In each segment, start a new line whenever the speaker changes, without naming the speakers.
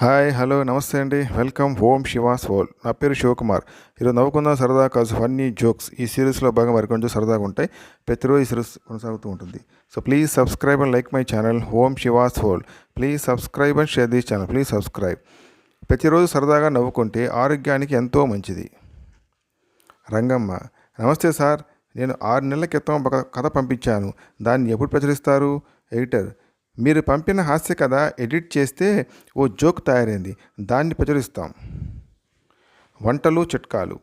Hi hello నమస్తే అండి. Welcome ఓం she was whole నా పేరు శివకుమార్. ఈరోజు నవ్వుకుందాం సరదా కాజ్ ఫన్నీ జోక్స్. ఈ సిరీస్లో భాగం మరికొంచెం సరదాగా ఉంటాయి. ప్రతిరోజు ఈ సిరీస్ కొనసాగుతూ ఉంటుంది. So please subscribe and like my channel Om Shivas hole please subscribe and share this channel. Please subscribe. ప్రతిరోజు సరదాగా నవ్వుకుంటే ఆరోగ్యానికి ఎంతో మంచిది. రంగమ్మ నమస్తే సార్. నేను ఆరు నెలల క్రితం ఒక కథ పంపించాను. దాన్ని ఎప్పుడు ప్రచురిస్తారు? ఎడిటర్ మీరు పంపిన హాస్య కథ ఎడిట్ చేస్తే ఓ జోక్ తయారైంది. దాన్ని ప్రచురిస్తాం. వంటలు చిట్కాలు.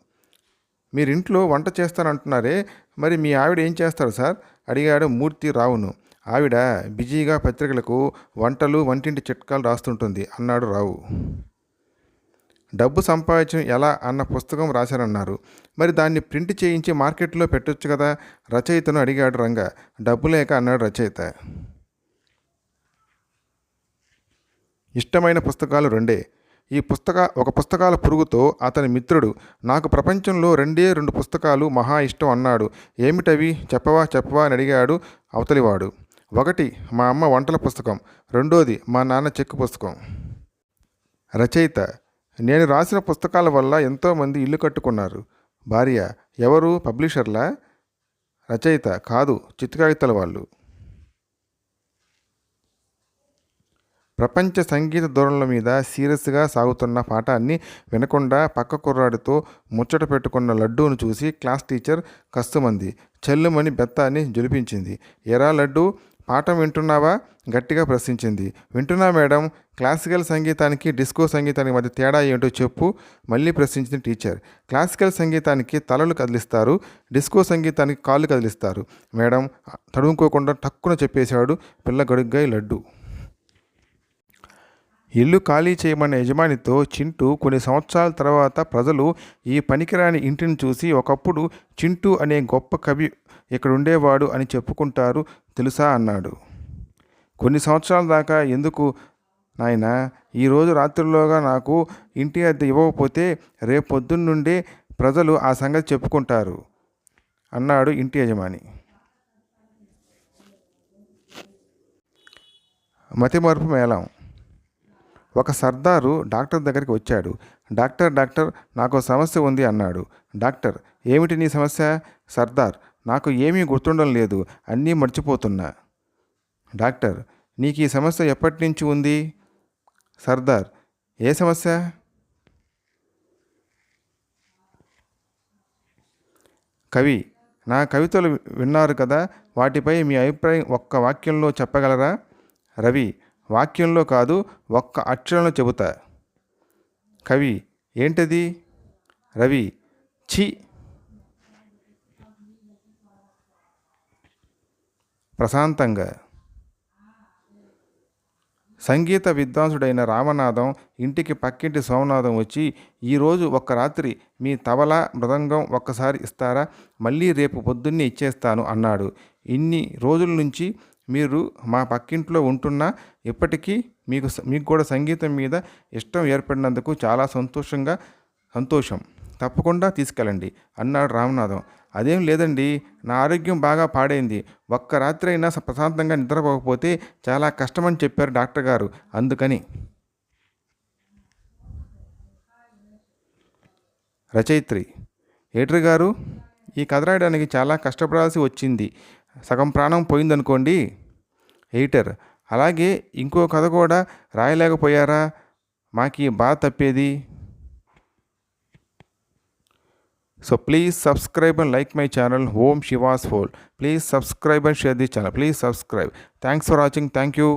మీరు ఇంట్లో వంట చేస్తానంటున్నారే మరి మీ ఆవిడ ఏం చేస్తారు సార్? అడిగాడు మూర్తి రావును. ఆవిడ బిజీగా పత్రికలకు వంటలు వంటింటి చిట్కాలు రాస్తుంటుంది అన్నాడు రావు. డబ్బు సంపాదించడం ఎలా అన్న పుస్తకం రాశారన్నారు మరి దాన్ని ప్రింట్ చేయించి మార్కెట్లో పెట్టొచ్చు కదా? రచయితను అడిగాడు రంగ. డబ్బు లేక అన్నాడు రచయిత. ఇష్టమైన పుస్తకాలు రెండే. ఈ పుస్తక ఒక పుస్తకాల పురుగుతో అతని మిత్రుడు నాకు ప్రపంచంలో రెండే రెండు పుస్తకాలు మహా ఇష్టం అన్నాడు. ఏమిటవి? చెప్పవా చెప్పవా అని అడిగాడు అవతలివాడు. ఒకటి మా అమ్మ వంటల పుస్తకం రెండోది మా నాన్న చెక్కు పుస్తకం. రచయిత నేను రాసిన పుస్తకాల వల్ల ఎంతోమంది ఇల్లు కట్టుకున్నారు. భార్య ఎవరు? పబ్లిషర్లా? రచయిత కాదు చిత్రకాగితాల వాళ్ళు. ప్రపంచ సంగీత ధోరణుల మీద సీరియస్గా సాగుతున్న పాఠాన్ని వినకుండా పక్క కుర్రాడితో ముచ్చట పెట్టుకున్న లడ్డూను చూసి క్లాస్ టీచర్ కస్తుమంది. చెల్లుమని బెత్తాన్ని జొలిపించింది. ఎరా లడ్డు పాఠం వింటున్నావా? గట్టిగా ప్రశ్నించింది. వింటున్నా మేడం క్లాసికల్ సంగీతానికి డిస్కో సంగీతానికి మధ్య తేడా ఏంటో చెప్పు మళ్ళీ ప్రశ్నించింది టీచర్. క్లాసికల్ సంగీతానికి తలలు కదిలిస్తారు డిస్కో సంగీతానికి కాళ్ళు కదిలిస్తారు. మేడం తడుముకోకుండా టక్కున చెప్పేశాడు పిల్ల గడుగ్గా లడ్డు. ఇల్లు ఖాళీ చేయమన్న యజమానితో చింటూ కొన్ని సంవత్సరాల తర్వాత ప్రజలు ఈ పనికిరాని ఇంటిని చూసి ఒకప్పుడు చింటూ అనే గొప్ప కవి ఇక్కడ ఉండేవాడు అని చెప్పుకుంటారు తెలుసా? అన్నాడు. కొన్ని సంవత్సరాల దాకా ఎందుకు? నాయన ఈరోజు రాత్రిలోగా నాకు ఇంటి అద్దె ఇవ్వకపోతే రేపు పొద్దున్నుండే ప్రజలు ఆ సంగతి చెప్పుకుంటారు అన్నాడు ఇంటి యజమాని. మతిమరుపు మేళం. ఒక సర్దారు డాక్టర్ దగ్గరికి వచ్చాడు. డాక్టర్ డాక్టర్ నాకు సమస్య ఉంది అన్నాడు. డాక్టర్ ఏమిటి నీ సమస్య? సర్దార్ నాకు ఏమీ గుర్తుండడం లేదు. అన్నీ మర్చిపోతున్నా. డాక్టర్ నీకు ఈ సమస్య ఎప్పటి నుంచి ఉంది? సర్దార్ ఏ సమస్య? కవి నా కవితలు విన్నారు కదా వాటిపై మీ అభిప్రాయం ఒక్క వాక్యంలో చెప్పగలరా? రవి వాక్యంలో కాదు ఒక్క అక్షరంలో చెబుతా. కవి ఏంటది? రవి చి ప్రశాంతంగా. సంగీత విద్వాంసుడైన రామనాథం ఇంటికి పక్కింటి సోమనాథం వచ్చి ఈరోజు ఒక్క రాత్రి మీ తబల మృదంగం ఒక్కసారి ఇస్తారా? మళ్ళీ రేపు పొద్దున్నే ఇచ్చేస్తాను అన్నాడు. ఇన్ని రోజుల నుంచి మీరు మా పక్కింట్లో ఉంటున్నా ఇప్పటికీ మీకు మీకు కూడా సంగీతం మీద ఇష్టం ఏర్పడినందుకు చాలా సంతోషంగా సంతోషం. తప్పకుండా తీసుకెళ్ళండి. అన్నాడు రామనాథం. అదేం లేదండి. నా ఆరోగ్యం బాగా పాడైంది. ఒక్క రాత్రి అయినా ప్రశాంతంగా నిద్రపోకపోతే చాలా కష్టమని చెప్పారు డాక్టర్ గారు. అందుకని రచయిత్రి ఏటర్ గారు ఈ కథ రాయడానికి చాలా కష్టపడాల్సి వచ్చింది. సగం ప్రాణం పోయిందనుకోండి ఎయిటర్ అలాగే ఇంకో కథ కూడా రాయలేకపోయారా? మాకు ఈ బాధ తప్పేది. So please subscribe and like my channel Om Shivas hole please subscribe and share the channel please subscribe thanks for watching thank you